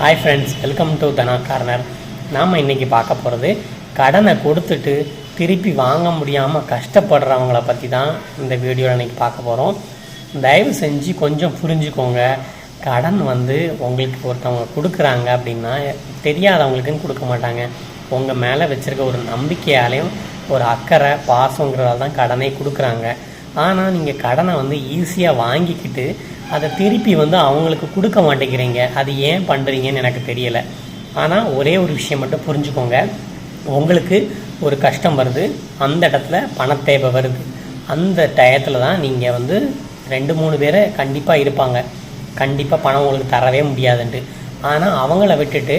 Hi friends welcome to Dhana corner நாம் இன்றைக்கி பார்க்க போகிறது கடனை கொடுத்துட்டு திருப்பி வாங்க முடியாமல் கஷ்டப்படுறவங்கள பற்றி தான் இந்த வீடியோவில் இன்றைக்கி பார்க்க போகிறோம் தயவு செஞ்சு கொஞ்சம் புரிஞ்சுக்கோங்க. கடன் வந்து உங்களுக்கு ஒருத்தவங்க கொடுக்குறாங்க அப்படின்னா தெரியாதவங்களுக்குன்னு கொடுக்க மாட்டாங்க. உங்கள் மேலே வச்சுருக்க ஒரு நம்பிக்கையாலையும் ஒரு அக்கறை பாசங்கிறதால தான் கடனை கொடுக்குறாங்க. ஆனால் நீங்கள் கடனை வந்து ஈஸியாக வாங்கிக்கிட்டு அதை திருப்பி வந்து அவங்களுக்கு கொடுக்க மாட்டேங்கிறீங்க. அது ஏன் பண்ணுறீங்கன்னு எனக்கு தெரியலை. ஆனால் ஒரே ஒரு விஷயம் மட்டும் புரிஞ்சுக்கோங்க. உங்களுக்கு ஒரு கஷ்டம் வருது. அந்த இடத்துல பணத்தேவை வருது. அந்த டயத்தில் தான் நீங்கள் வந்து ரெண்டு மூணு பேரை கண்டிப்பாக இருப்பாங்க. கண்டிப்பாக பணம் உங்களுக்கு தரவே முடியாதுன்ட்டு. ஆனால் அவங்கள விட்டுட்டு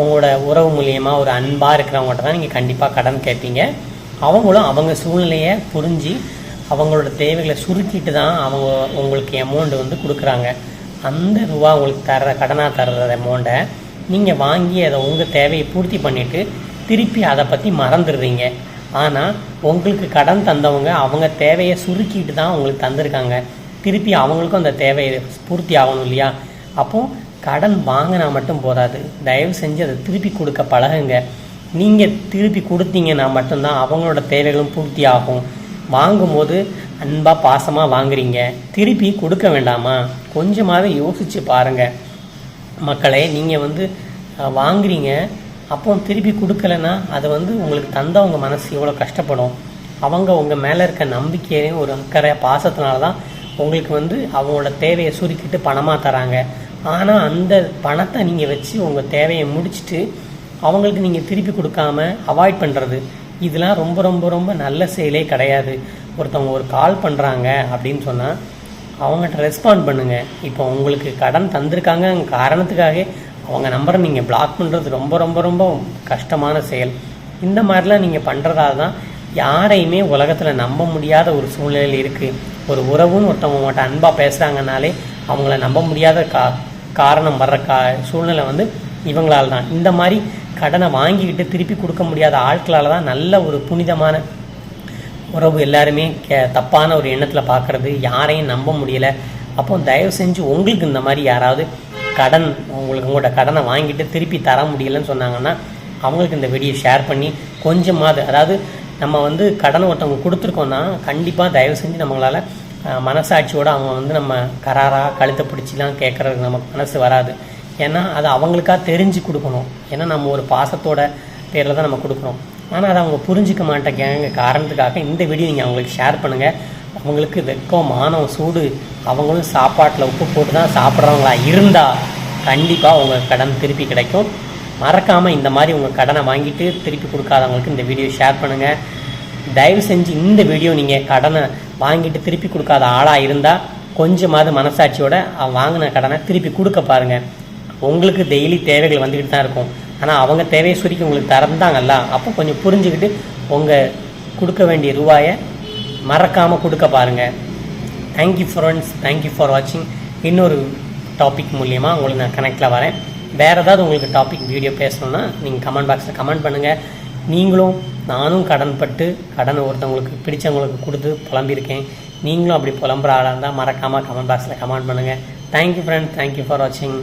உங்களோட உறவு மூலியமாக ஒரு அன்பாக இருக்கிறவங்கள்ட்ட தான் நீங்கள் கண்டிப்பாக கடன் கேட்பீங்க. அவங்களும் அவங்க சூழ்நிலையை புரிஞ்சு அவங்களோட தேவைகளை சுருக்கிட்டு தான் அவங்க உங்களுக்கு அமௌண்ட் வந்து கொடுக்குறாங்க. அந்த ரூபா உங்களுக்கு தர கடனாக தர்ற அமௌண்ட்டை நீங்கள் வாங்கி அதை உங்கள் தேவையை பூர்த்தி பண்ணிவிட்டு திருப்பி அதை பற்றி மறந்துடுறீங்க. ஆனால் உங்களுக்கு கடன் தந்தவங்க அவங்க தேவையை சுருக்கிட்டு தான் உங்களுக்கு தந்திருக்காங்க. திருப்பி அவங்களுக்கும் அந்த தேவையை பூர்த்தி ஆகணும் இல்லையா? அப்போது கடன் வாங்கினா மட்டும் போதாது. தயவு செஞ்சு அதை திருப்பி கொடுக்க பழகுங்க. நீங்கள் திருப்பி கொடுத்தீங்கன்னா மட்டும்தான் அவங்களோட தேவைகளும் பூர்த்தி ஆகும். வாங்கும்போது அன்பாக பாசமாக வாங்குறீங்க. திருப்பி கொடுக்க வேண்டாமா? கொஞ்சமாவது யோசித்து பாருங்கள் மக்களை நீங்கள் வந்து வாங்குறீங்க. அப்போ திருப்பி கொடுக்கலன்னா அது வந்து உங்களுக்கு தந்தவங்க மனசு எவ்வளோ கஷ்டப்படும். அவங்க உங்கள் மேலே இருக்க நம்பிக்கையிலையும் ஒரு அக்கறை பாசத்தினால தான் உங்களுக்கு வந்து அவங்களோட தேவையை சுருக்கிட்டு பணமாக தராங்க. ஆனால் அந்த பணத்தை நீங்கள் வச்சு உங்கள் தேவையை முடிச்சுட்டு அவங்களுக்கு நீங்கள் திருப்பி கொடுக்காம அவாய்ட் பண்ணுறது இதெல்லாம் ரொம்ப ரொம்ப ரொம்ப நல்ல செயலே கிடையாது. ஒருத்தவங்க ஒரு கால் பண்ணுறாங்க அப்படின்னு சொன்னால் அவங்ககிட்ட ரெஸ்பாண்ட் பண்ணுங்கள் இப்போ உங்களுக்கு கடன் தந்திருக்காங்க காரணத்துக்காக அவங்க நம்பரை நீங்கள் பிளாக் பண்ணுறது ரொம்ப ரொம்ப ரொம்ப கஷ்டமான செயல். இந்த மாதிரிலாம் நீங்கள் பண்ணுறதால தான் யாரையுமே உலகத்தில் நம்ப முடியாத ஒரு சூழ்நிலையில் இருக்குது ஒரு உறவுன்னு ஒருத்தவங்க மட்டும் அன்பாக பேசுகிறாங்கனாலே அவங்கள நம்ப முடியாத கா காரணம் வர்ற கா சூழ்நிலை வந்து இவங்களால தான். இந்த மாதிரி கடனை வாங்கிக்கிட்டு திருப்பி கொடுக்க முடியாத ஆட்களால் தான் நல்ல ஒரு புனிதமான உறவு எல்லாருமே கே தப்பான ஒரு எண்ணத்தில் பார்க்குறது யாரையும் நம்ப முடியல. அப்போ தயவு செஞ்சு உங்களுக்கு இந்த மாதிரி யாராவது கடன் உங்களுக்கு உங்களோட கடனை வாங்கிட்டு திருப்பி தர முடியலன்னு சொன்னாங்கன்னா அவங்களுக்கு இந்த வீடியோ ஷேர் பண்ணி கொஞ்சமாவது அதாவது நம்ம வந்து கடன் ஒருத்தவங்க கொடுத்துருக்கோன்னா கண்டிப்பாக தயவு செஞ்சு நம்மளால் மனசாட்சியோடு அவங்க வந்து நம்ம கராராக கழுத்தை பிடிச்சிலாம் கேட்குறதுக்கு நமக்கு மனசு வராது. ஏன்னா அது அவங்களுக்காக தெரிஞ்சு கொடுக்கணும். ஏன்னா நம்ம ஒரு பாசத்தோட பேரில் தான் நம்ம கொடுக்குறோம் ஆனால் அதை அவங்க புரிஞ்சிக்க மாட்டேங்க காரணத்துக்காக இந்த வீடியோ நீங்கள் அவங்களுக்கு ஷேர் பண்ணுங்கள் அவங்களுக்கு வெக்கம் மானம் சூடு அவங்களும் சாப்பாட்டில் உப்பு போட்டு தான் சாப்பிட்றவங்களா இருந்தால் கண்டிப்பாக உங்கள் கடன் திருப்பி கிடைக்கும். மறக்காமல் இந்த மாதிரி உங்கள் கடனை வாங்கிட்டு திருப்பி கொடுக்காதவங்களுக்கு இந்த வீடியோ ஷேர் பண்ணுங்கள் தயவு செஞ்சு இந்த வீடியோ நீங்கள் கடனை வாங்கிட்டு திருப்பி கொடுக்காத ஆளாக இருந்தால் கொஞ்சமாவது மனசாட்சியோட வாங்கின கடனை திருப்பி கொடுக்க பாருங்கள் உங்களுக்கு டெய்லி தேவைகள் வந்துக்கிட்டு தான் இருக்கும். ஆனால் அவங்க தேவையை சுருக்கி உங்களுக்கு திறந்தாங்கல்ல அப்போ கொஞ்சம் புரிஞ்சுக்கிட்டு உங்கள் கொடுக்க வேண்டிய ரூபாயை மறக்காமல் கொடுக்க பாருங்கள் தேங்க்யூ ஃப்ரெண்ட்ஸ் தேங்க்யூ ஃபார் வாட்சிங் இன்னொரு டாபிக் மூலியமாக உங்களுக்கு நான் கனெக்டில் வரேன். வேறு ஏதாவது உங்களுக்கு டாபிக் வீடியோ பேசணுன்னா நீங்கள் கமெண்ட் பாக்ஸில் கமெண்ட் பண்ணுங்கள் நீங்களும் நானும் கடன்பட்டு கடனை ஒருத்தவங்களுக்கு பிடிச்சவங்களுக்கு கொடுத்து புலம்பியிருக்கேன். நீங்களும் அப்படி புலம்புற ஆளாக இருந்தால் மறக்காமல் கமெண்ட் பாக்ஸில் கமெண்ட் பண்ணுங்கள் தேங்க்யூ ஃப்ரெண்ட்ஸ் தேங்க்யூ ஃபார் வாட்சிங்